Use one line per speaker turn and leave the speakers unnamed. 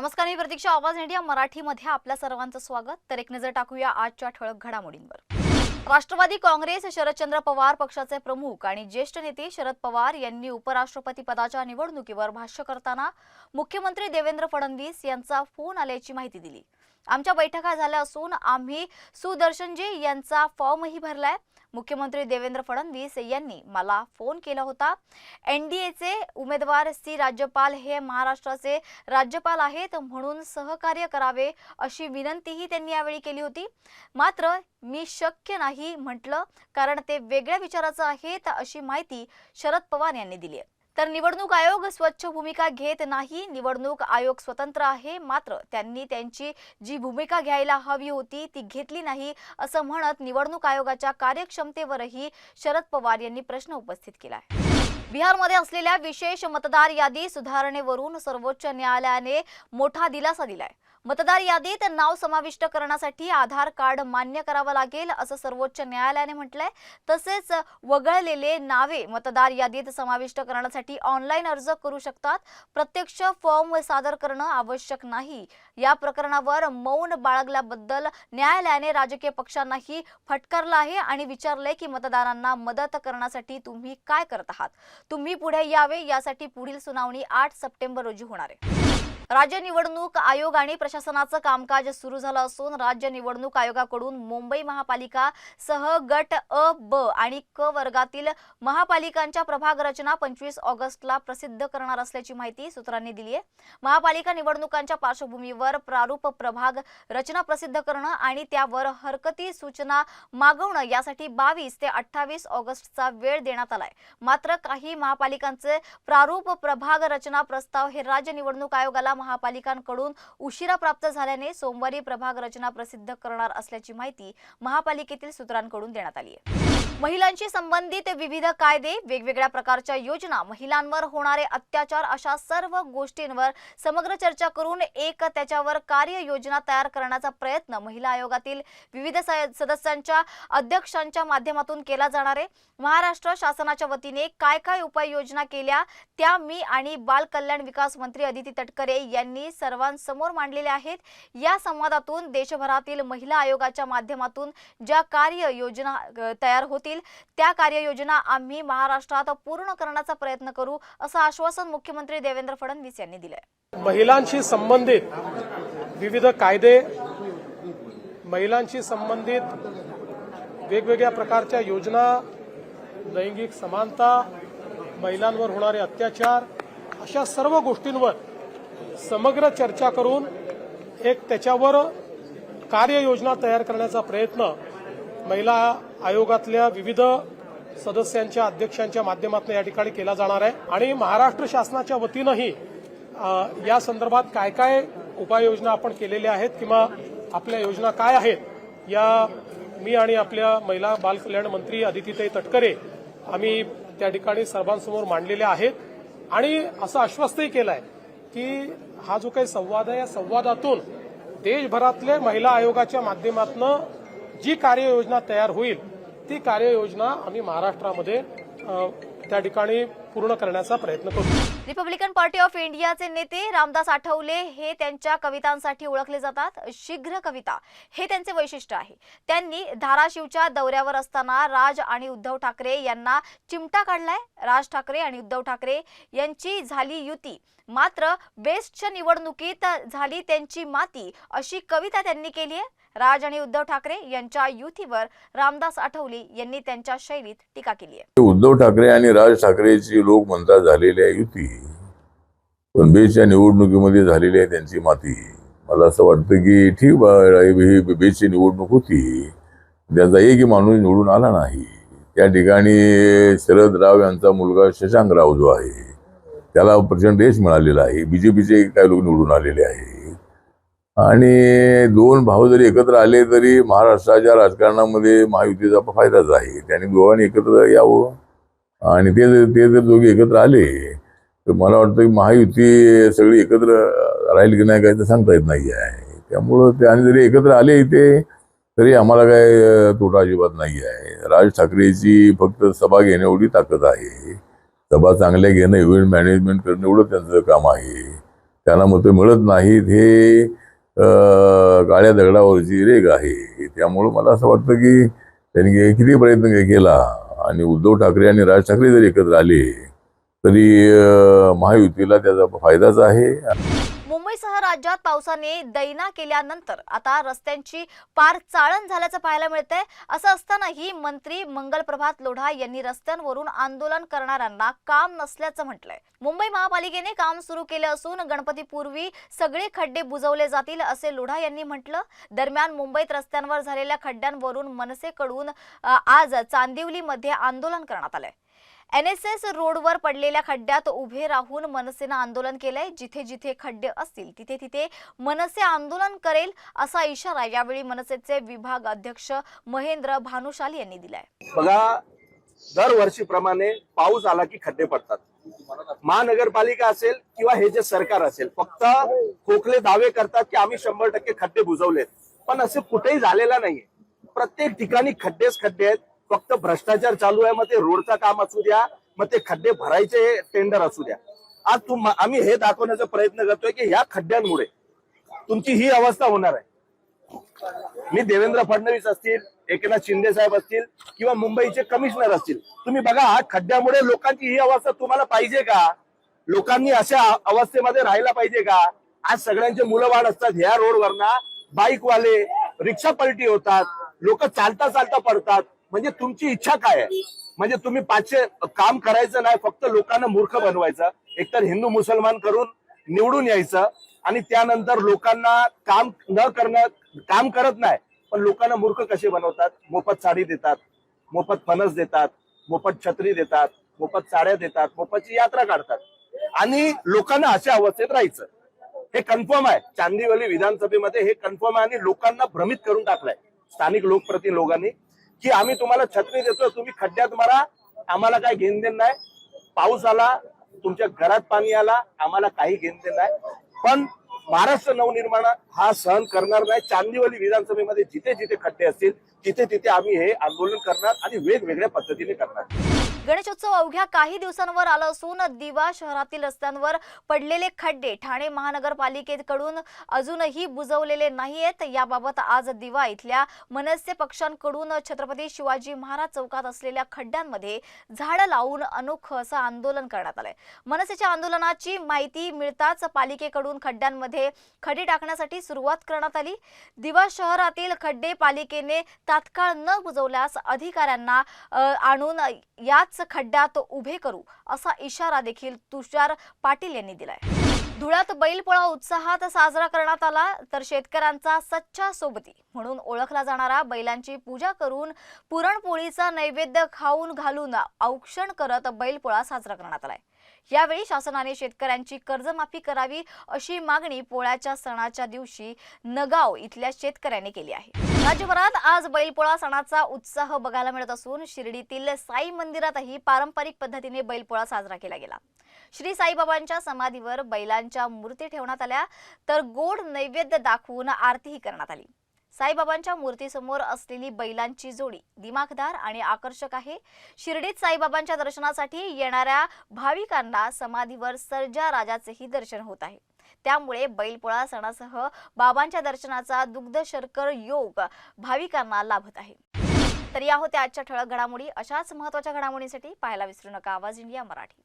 नमस्कार मी प्रतीक्षा. आवाज इंडिया मराठीमध्ये आपल्या सर्वांचं स्वागत. तर एक नजर टाकूया आजच्या ठळक घडामोडींवर. राष्ट्रवादी काँग्रेस शरदचंद्र पवार पक्षाचे प्रमुख आणि ज्येष्ठ नेते शरद पवार यांनी उपराष्ट्रपती पदाच्या निवडणुकीवर भाष्य करताना मुख्यमंत्री देवेंद्र फडणवीस यांचा फोन आल्याची माहिती दिली. आमच्या बैठका झाल्या असून आम्ही सुदर्शनजी यांचा फॉर्मही भरलाय. मुख्यमंत्री देवेंद्र फडणवीस यांनी मला फोन केला होता. एनडीएचे उमेदवार सी राज्यपाल हे महाराष्ट्राचे राज्यपाल आहेत म्हणून सहकार्य करावे अशी विनंतीही त्यांनी यावेळी केली होती. मात्र मी शक्य नाही म्हटलं कारण ते वेगळ्या विचाराचं आहेत अशी माहिती शरद पवार यांनी दिली आहे. तर निवडणूक आयोग स्वच्छ भूमिका घेत नाही. निवडणूक आयोग स्वतंत्र आहे. मात्र त्यांनी त्यांची जी भूमिका घ्यायला हवी होती ती घेतली नाही असं म्हणत निवडणूक आयोगाच्या कार्यक्षमतेवरही शरद पवार यांनी प्रश्न उपस्थित केला आहे बिहारमध्ये असलेल्या विशेष मतदार यादी सुधारणेवरून सर्वोच्च न्यायालयाने मोठा दिलासा दिलाय. मतदार यादीत नाव समाविष्ट करण्यासाठी आधार कार्ड मान्य करावं लागेल असं सर्वोच्च न्यायालयाने म्हटलंय. तसेच वगळलेले नावे मतदार यादीत समाविष्ट करण्यासाठी ऑनलाईन अर्ज करू शकतात. प्रत्यक्ष फॉर्म सादर करणं आवश्यक नाही. या प्रकरणावर मौन बाळगल्याबद्दल न्यायालयाने राजकीय पक्षांनाही फटकारलं आहे आणि विचारलंय की मतदारांना मदत करण्यासाठी तुम्ही काय करत आहात? तुम्ही पुढे यावे यासाठी पुढील सुनावणी आठ सप्टेंबर रोजी होणार आहे. राज्य निवडणूक आयोग आणि प्रशासनाचं कामकाज सुरू झालं असून राज्य निवडणूक आयोगाकडून मुंबई महापालिका सह गट अ ब आणि क वर्गातील महापालिकांच्या प्रभाग रचना पंचवीस ऑगस्टला प्रसिद्ध करणार असल्याची माहिती सूत्रांनी दिली आहे. महापालिका निवडणुकांच्या पार्श्वभूमीवर प्रारूप प्रभाग रचना प्रसिद्ध करणं आणि त्यावर हरकती सूचना मागवणं यासाठी बावीस ते अठ्ठावीस ऑगस्टचा वेळ देण्यात आलाय. मात्र काही महापालिकांचे प्रारूप प्रभाग रचना प्रस्ताव हे राज्य निवडणूक आयोगाला महापालिकांकडून उशिरा प्राप्त झाल्याने सोमवारी प्रभाग रचना प्रसिद्ध करणार असल्याची माहिती महापालिकेतील सूत्रांकडून देण्यात आली आहे. महिलांशी संबंधित विविध कायदे वेगवेगळ्या प्रकारच्या योजना महिलांवर होणारे अत्याचार अशा सर्व गोष्टींवर समग्र चर्चा करून एक त्याच्यावर कार्ययोजना तयार करण्याचा प्रयत्न महिला आयोगातील विविध स- सदस्यांच्या अध्यक्षांच्या माध्यमातून केला जाणार आहे. महाराष्ट्र शासनाच्या वतीने काय काय उपाययोजना केल्या त्या मी आणि बाल कल्याण विकास मंत्री अदिती तटकरे यांनी सर्वांसमोर मांडलेल्या आहेत. या संवादातून देशभरातील महिला आयोगाच्या माध्यमातून ज्या कार्ययोजना तयार होतील त्या कार्ययोजना आम्ही महाराष्ट्रात पूर्ण करण्याचा प्रयत्न करू असं आश्वासन मुख्यमंत्री देवेंद्र फडणवीस यांनी दिलंय.
महिलांशी संबंधित विविध कायदे महिलांशी संबंधित वेगवेगळ्या प्रकारच्या योजना लैंगिक समानता महिलांवर होणारे अत्याचार अशा सर्व गोष्टींवर समग्र चर्चा करून एक त्याच्यावर कार्ययोजना तयार करण्याचा प्रयत्न महिला आयोगातल्या विविध सदस्यांच्या अध्यक्षांच्या माध्यमातून या ठिकाणी केला जाणार आहे. आणि महाराष्ट्र शासनाच्या वतीनंही या संदर्भात काय काय उपाययोजना आपण केलेल्या आहेत किंवा आपल्या योजना काय आहेत या मी आणि आपल्या महिला बाल कल्याण मंत्री अदितीताई तटकरे आम्ही त्या ठिकाणी सर्वांसमोर मांडलेल्या आहेत. आणि असं आश्वस्तही केलं आहे की हा जो काही संवाद आहे या संवादातून देशभरातले महिला आयोगाच्या माध्यमातून जी कार्ययोजना तयार होईल ती कार्ययोजना आम्ही महाराष्ट्रामध्ये त्या ठिकाणी पूर्ण करण्याचा प्रयत्न करू.
रिपब्लिकन पार्टी ऑफ इंडियाचे नेते रामदास आठवले हे त्यांच्या कवितांसाठी ओळखले जातात. शीघ्र कविता हे त्यांचे वैशिष्ट्य आहे. त्यांनी धाराशिवच्या दौऱ्यावर असताना राज आणि उद्धव ठाकरे यांना चिमटा काढलाय. राज ठाकरे आणि उद्धव ठाकरे यांची झाली युती. मात्र बेस्टच्या निवडणुकीत झाली त्यांची माती अशी कविता त्यांनी केली आहे. राज आणि उद्धव ठाकरे यांच्या युतीवर रामदास आठवले यांनी त्यांच्या शैलीत टीका केली आहे.
उद्धव ठाकरे आणि राज ठाकरेची लोक म्हणतात झालेली आहे युती. पण बेच्या निवडणुकीमध्ये झालेली आहे त्यांची माती. मला असं वाटतं की ठीक ही बेची निवडणूक होती. त्याचा एकही माणूस निवडून आला नाही. त्या ठिकाणी शरद राव यांचा मुलगा शशांक राव जो आहे त्याला प्रचंड यश मिळालेला आहे. बीजेपीचे काही लोक निवडून आलेले आहे. आणि दोन भाऊ जरी एकत्र आले तरी महाराष्ट्राच्या राजकारणामध्ये महायुतीचा फायदाच आहे. त्यांनी दोघांनी एकत्र यावं. आणि ते जर- ते जर दोघे एकत्र आले तर मला वाटतं की महायुती सगळी एकत्र राहील की नाही काय तर सांगता येत नाही आहे. त्यामुळं ते आणि जरी एकत्र आले इथे तरी आम्हाला काय तोटा अजिबात नाही आहे. राज ठाकरेची फक्त सभा घेणे एवढी ताकद आहे. सभा चांगल्या घेणं इव्हेंट मॅनेजमेंट करणं एवढं त्यांचं काम आहे. त्यांना मतं मिळत नाहीत हे काळ्या दगडावरची रेग आहे. त्यामुळं मला असं वाटतं की त्यांनी किती प्रयत्न केला. आणि उद्धव ठाकरे आणि राज ठाकरे जरी एकत्र आले तरी महायुतीला त्याचा फायदाच आहे.
मुंबईसह राज्यात पावसाने दैना केल्यानंतर आता रस्त्यांची पार चाळण झाल्याचं पाहायला मिळतंय. असं असतानाही मंत्री मंगलप्रभात लोढा यांनी रस्त्यांवरून आंदोलन करणाऱ्यांना काम नसल्याचं म्हटलंय. मुंबई महापालिकेने काम सुरू केले असून गणपतीपूर्वी सगळे खड्डे बुजवले जातील असे लोढा यांनी म्हटलं. दरम्यान मुंबईत रस्त्यांवर झालेल्या खड्ड्यांवरून मनसेकडून आज चांदिवलीमध्ये आंदोलन करण्यात आलंय. एन एस एस रोडवर पडलेल्या खड्ड्यात उभे राहून मनसेनं आंदोलन केलंय. जिथे जिथे खड्डे असतील तिथे तिथे मनसे आंदोलन करेल असा इशारा यावेळी मनसेचे विभाग अध्यक्ष महेंद्र भानुशाली यांनी दिलाय.
बघा दरवर्षीप्रमाणे पाऊस आला की खड्डे पडतात. महानगरपालिका असेल किंवा हे जे सरकार असेल फक्त खोकले दावे करतात की आम्ही शंभर टक्के खड्डे बुजवलेत. पण असे कुठेही झालेला नाहीये. प्रत्येक ठिकाणी खड्डेच खड्डे आहेत. फक्त भ्रष्टाचार चालू आहे मग ते रोडचं काम असू द्या मग ते खड्डे भरायचे टेंडर असू द्या. आज तुम आम्ही हे दाखवण्याचा प्रयत्न करतोय की ह्या खड्ड्यांमुळे तुमची ही अवस्था होणार आहे. मी देवेंद्र फडणवीस असतील एकनाथ शिंदे साहेब असतील किंवा मुंबईचे कमिशनर असतील तुम्ही बघा हा खड्ड्यामुळे लोकांची ही अवस्था तुम्हाला पाहिजे का? लोकांनी अशा अवस्थेमध्ये राहायला पाहिजे का? आज सगळ्यांचे मुलं वाढ असतात ह्या रोडवरना बाईकवाले रिक्षा पलटी होतात लोक चालता चालता पडतात. म्हणजे तुमची इच्छा काय आहे? म्हणजे तुम्ही पाचशे काम करायचं नाही फक्त लोकांना मूर्ख बनवायचं. एकतर हिंदू मुसलमान करून निवडून यायचं आणि त्यानंतर लोकांना काम न करणं काम करत नाही पण लोकांना मूर्ख कसे बनवतात? मोफत साडी देतात मोफत फणस देतात मोफत छत्री देतात मोफत साड्या देतात मोफतची यात्रा काढतात. आणि लोकांना अशा अवस्थेत राहायचं. हे कन्फर्म आहे. चांदीवली विधानसभेमध्ये हे कन्फर्म आहे आणि लोकांना भ्रमित करून टाकलंय. स्थानिक लोकप्रती लोकांनी की आम्ही तुम्हाला छत्री देतो तुम्ही खड्ड्यात मारा आम्हाला काय घेण देण नाही. पाऊस आला तुमच्या घरात पाणी आला आम्हाला काही घेण देण नाही. पण महाराष्ट्र नवनिर्माण हा सहन करणार नाही. चांदीवली विधानसभेमध्ये जिथे जिथे खड्डे असतील तिथे तिथे आम्ही हे आंदोलन करणार आणि वेगवेगळ्या पद्धतीने करणार.
गणेशोत्सव अवघ्या काही दिवसांवर आला असून दिवा शहरातील रस्त्यांवर पडलेले खड्डे ठाणे महानगरपालिकेकडून अजूनही बुजवलेले नाहीयेत. याबाबत आज दिवा इथल्या मनसे पक्षांकडून छत्रपती शिवाजी महाराज चौकात असलेल्या खड्ड्यांमध्ये झाडं लावून अनोखं असं आंदोलन करण्यात आलंय. मनसेच्या आंदोलनाची माहिती मिळताच पालिकेकडून खड्ड्यांमध्ये खडे टाकण्यासाठी सुरुवात करण्यात आली. दिवा शहरातील खड्डे पालिकेने तात्काळ न बुजवल्यास अधिकाऱ्यांना आणून यात याच खड्ड्यात उभे करू असा इशारा देखील तुषार पाटील यांनी दिलाय. धुळ्यात बैलपोळा उत्साहात साजरा करण्यात आला तर शेतकऱ्यांचा सच्चा सोबती. म्हणून ओळखला जाणारा बैलांची पूजा करून पुरणपोळीचा नैवेद्य खाऊन घालून औक्षण करत बैलपोळा साजरा करण्यात आलाय. यावेळी शासनाने शेतकऱ्यांची कर्जमाफी करावी अशी मागणी पोळ्याच्या सणाच्या दिवशी नगाव इथल्या शेतकऱ्यांनी केली आहे. राज्यभरात आज बैलपोळा सणाचा उत्साह बघायला मिळत असून शिर्डीतील साई मंदिरातही पारंपरिक पद्धतीने बैलपोळा साजरा केला गेला. श्री साईबाबांच्या समाधीवर बैलांच्या मूर्ती ठेवण्यात आल्या तर गोड नैवेद्य दाखवून आरतीही करण्यात आली. साईबाबांच्या मूर्तीसमोर असलेली बैलांची जोडी दिमाखदार आणि आकर्षक आहे. शिर्डीत साईबाबांच्या दर्शनासाठी येणाऱ्या भाविकांना समाधीवर सर्जा राजाचेही दर्शन होत आहे. त्यामुळे बैलपोळा सणासह बाबांच्या दर्शनाचा दुग्ध शर्कर योग भाविकांना लाभत आहे. तर या होत्या आजच्या ठळक घडामोडी. अशाच महत्त्वाच्या घडामोडींसाठी पाहायला विसरू नका. आवाज इंडिया मराठी.